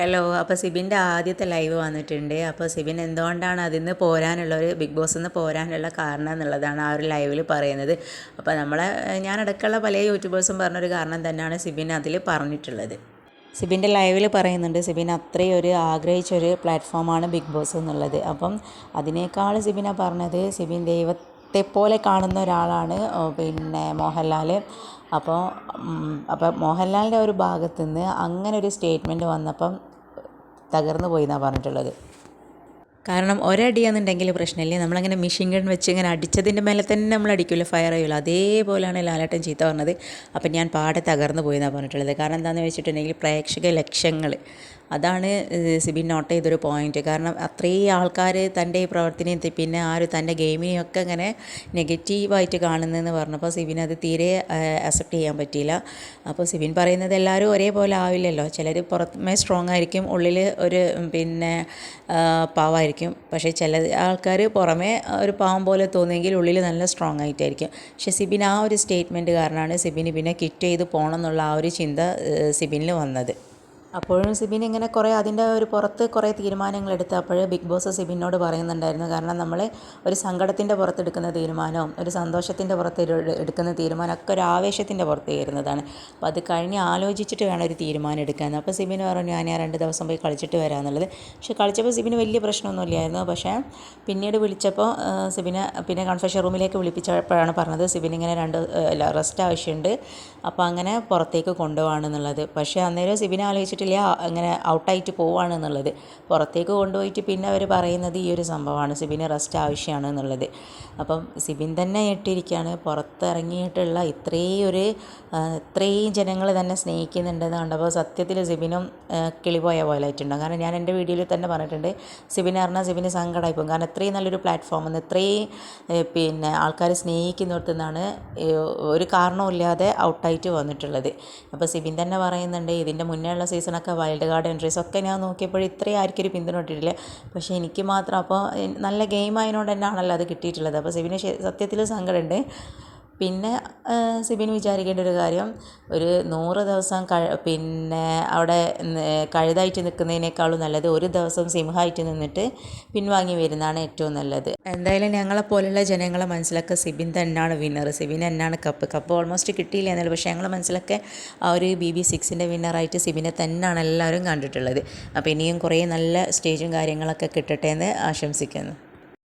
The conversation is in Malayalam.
ഹലോ അപ്പോൾ സിബിന്റെ ആദ്യത്തെ ലൈവ് വന്നിട്ടുണ്ട്. അപ്പോൾ സിബിൻ എന്തുകൊണ്ടാണ് അതിൽ നിന്ന് പോരാനുള്ള ഒരു ബിഗ് ബോസ് നിന്ന് പോരാനുള്ള കാരണം എന്നുള്ളതാണ് ആ ഒരു ലൈവിൽ പറയുന്നത്. അപ്പോൾ നമ്മളെ ഞാൻ അടുക്കള്ള പല യൂട്യൂബേഴ്സും പറഞ്ഞൊരു കാരണം തന്നെയാണ് സിബിൻ അതിൽ പറഞ്ഞിട്ടുള്ളത്. സിബിന്റെ ലൈവിൽ പറയുന്നുണ്ട് സിബിൻ അത്രയും ഒരു ആഗ്രഹിച്ചൊരു പ്ലാറ്റ്ഫോമാണ് ബിഗ് ബോസ് എന്നുള്ളത്. അപ്പം അതിനേക്കാൾ സിബിന പറഞ്ഞത് സിബിൻ ദൈവത്തെ പോലെ കാണുന്ന ഒരാളാണ് പിന്നെ മോഹൻലാൽ അപ്പോൾ അപ്പോൾ മോഹൻലാലിന്റെ ഒരു ഭാഗത്തുനിന്ന് അങ്ങനെ ഒരു സ്റ്റേറ്റ്മെന്റ് വന്നപ്പം തകർന്നു പോയി എന്നാണ് പറഞ്ഞിട്ടുള്ളത്. കാരണം ഒരടിയാന്നുണ്ടെങ്കിൽ പ്രശ്നമില്ല. നമ്മളങ്ങനെ മെഷീൻ ഗൺ വെച്ച് ഇങ്ങനെ അടിച്ചതിന്റെ മേലെ തന്നെ നമ്മൾ അടിക്കില്ല ഫയർ ചെയ്യില്ല അതേപോലെയാണ് ലാലേട്ടൻ ചീത്ത പറഞ്ഞത്. അപ്പം ഞാൻ പാടെ തകർന്നു പോയി എന്നാണ് പറഞ്ഞിട്ടുള്ളത്. കാരണം എന്താണെന്ന് വെച്ചിട്ടുണ്ടെങ്കിൽ പ്രേക്ഷക ലക്ഷ്യങ്ങൾ അതാണ് സിബിൻ നോട്ട് ചെയ്തൊരു പോയിന്റ് കാരണം അത്രയും ആൾക്കാർ തന്റെ ഈ പ്രവർത്തനയും തി- പിന്നെ ആ ഒരു തന്റെ ഗെയിമിനെയും ഒക്കെ ഇങ്ങനെ നെഗറ്റീവായിട്ട് കാണുന്നതെന്ന് പറഞ്ഞപ്പോൾ സിബിൻ അത് തീരെ അക്സെപ്റ്റ് ചെയ്യാൻ പറ്റിയില്ല. അപ്പോൾ സിബിൻ പറയുന്നത് എല്ലാവരും ഒരേപോലെ ആവില്ലല്ലോ. ചിലർ പുറമേ സ്ട്രോങ് ആയിരിക്കും ഉള്ളിൽ ഒരു പിന്നെ ആ, പാവമായിരിക്കും പക്ഷേ ചില ആൾക്കാർ പുറമേ ഒരു പാവം പോലെ തോന്നിയെങ്കിൽ ഉള്ളിൽ നല്ല സ്ട്രോങ് ആയിട്ടായിരിക്കും. പക്ഷേ സിബിൻ ആ ഒരു സ്റ്റേറ്റ്മെന്റ് കാരണമാണ് സിബിന് പിന്നെ കിറ്റ് ചെയ്ത് പോകണം എന്നുള്ള ആ ഒരു ചിന്ത സിബിനിൽ വന്നത്. അപ്പോഴും സിബിൻ ഇങ്ങനെ കുറേ അതിന്റെ ഒരു പുറത്ത് കുറേ തീരുമാനങ്ങൾ എടുത്ത് അപ്പോൾ ബിഗ് ബോസ് സിബിനോട് പറയുന്നുണ്ടായിരുന്നു. കാരണം നമ്മൾ ഒരു സങ്കടത്തിന്റെ പുറത്ത് എടുക്കുന്ന തീരുമാനവും ഒരു സന്തോഷത്തിന്റെ പുറത്ത് എടുക്കുന്ന തീരുമാനം ഒക്കെ ഒരു ആവേശത്തിന്റെ പുറത്ത് വരുന്നതാണ് അപ്പോൾ അത് കഴിഞ്ഞ് ആലോചിച്ചിട്ട് വേണം ഒരു തീരുമാനം എടുക്കാൻ. അപ്പോൾ സിബിൻ പറഞ്ഞു ഞാൻ രണ്ട് ദിവസം പോയി കളിച്ചിട്ട് വരാമെന്നുള്ളത്. പക്ഷേ കളിച്ചപ്പോൾ സിബിന് വലിയ പ്രശ്നമൊന്നുമില്ലായിരുന്നു പക്ഷേ പിന്നീട് വിളിച്ചപ്പോൾ സിബിനെ പിന്നെ കൺഫെഷൻ റൂമിലേക്ക് വിളിപ്പിച്ചപ്പോഴാണ് പറഞ്ഞത് സിബിൻ ഇങ്ങനെ രണ്ട് റെസ്റ്റ് ആവശ്യമുണ്ട്. അപ്പോൾ അങ്ങനെ പുറത്തേക്ക് കൊണ്ടുപോകാണെന്നുള്ളത് പക്ഷേ അന്നേരം സിബിനെ ആലോചിച്ചിട്ടില്ല അങ്ങനെ ഔട്ടായിട്ട് പോവുകയാണ് എന്നുള്ളത്. പുറത്തേക്ക് കൊണ്ടുപോയിട്ട് പിന്നെ അവർ പറയുന്നത് ഈ ഒരു സംഭവമാണ് സിബിന് റെസ്റ്റ് ആവശ്യമാണ് എന്നുള്ളത്. അപ്പം സിബിൻ തന്നെ ഇട്ടിരിക്കുകയാണ് പുറത്തിറങ്ങിയിട്ടുള്ള ഇത്രയും ഒരു ഇത്രയും ജനങ്ങൾ തന്നെ സ്നേഹിക്കുന്നുണ്ടെന്ന് കണ്ടപ്പോൾ സത്യത്തിൽ സിബിനും കിളിപോയ പോലെ ആയിട്ടുണ്ടാകും കാരണം ഞാൻ എന്റെ വീഡിയോയിൽ തന്നെ പറഞ്ഞിട്ടുണ്ട് സിബിനെ പറഞ്ഞാൽ സിബിന് സങ്കടമായി പോകും കാരണം ഇത്രയും നല്ലൊരു പ്ലാറ്റ്ഫോമിൽ നിന്ന് ഇത്രയും പിന്നെ ആൾക്കാർ സ്നേഹിക്കുന്നിടത്തു നിന്നാണ് ഒരു കാരണവുമില്ലാതെ ഔട്ടായിട്ട് വന്നിട്ടുള്ളത്. അപ്പോൾ സിബിൻ തന്നെ പറയുന്നുണ്ട് ഇതിന്റെ മുന്നേ ഉള്ള സീസണൊക്കെ വൈൽഡ് കാർഡ് എൻട്രീസ് ഒക്കെ ഞാൻ നോക്കിയപ്പോൾ ഇത്രയും ആർക്കും ഒരു പിന്തുണ കിട്ടിയിട്ടില്ല. പക്ഷേ എനിക്ക് മാത്രം അപ്പോൾ നല്ല ഗെയിം ആയതുകൊണ്ട് തന്നെയാണല്ലോ അത് കിട്ടിയിട്ടുള്ളത്. അപ്പോൾ സിബിന് സത്യത്തിൽ സങ്കടമുണ്ട്. പിന്നെ സിബിൻ വിചാരിക്കേണ്ട ഒരു കാര്യം ഒരു നൂറ് ദിവസം കഴ പിന്നെ അവിടെ കഴുതായിട്ട് നിൽക്കുന്നതിനേക്കാളും നല്ലത് ഒരു ദിവസം സിംഹമായിട്ട് നിന്നിട്ട് പിൻവാങ്ങി വരുന്നതാണ് ഏറ്റവും നല്ലത്. എന്തായാലും ഞങ്ങളെ ഞങ്ങളെപ്പോലുള്ള ജനങ്ങളെ മനസ്സിലൊക്കെ സിബിൻ തന്നെയാണ് വിന്നർ സിബിൻ തന്നെയാണ് കപ്പ് കപ്പ് ഓൾമോസ്റ്റ് കിട്ടിയില്ല എന്നാലും പക്ഷേ ഞങ്ങളെ മനസ്സിലൊക്കെ ആ ഒരു ബി ബി സിക്സിന്റെ വിന്നറായിട്ട് സിബിനെ തന്നെയാണ് എല്ലാവരും കണ്ടിട്ടുള്ളത്. അപ്പോൾ ഇനിയും കുറേ നല്ല സ്റ്റേജും കാര്യങ്ങളൊക്കെ കിട്ടട്ടെ എന്ന് ആശംസിക്കുന്നു.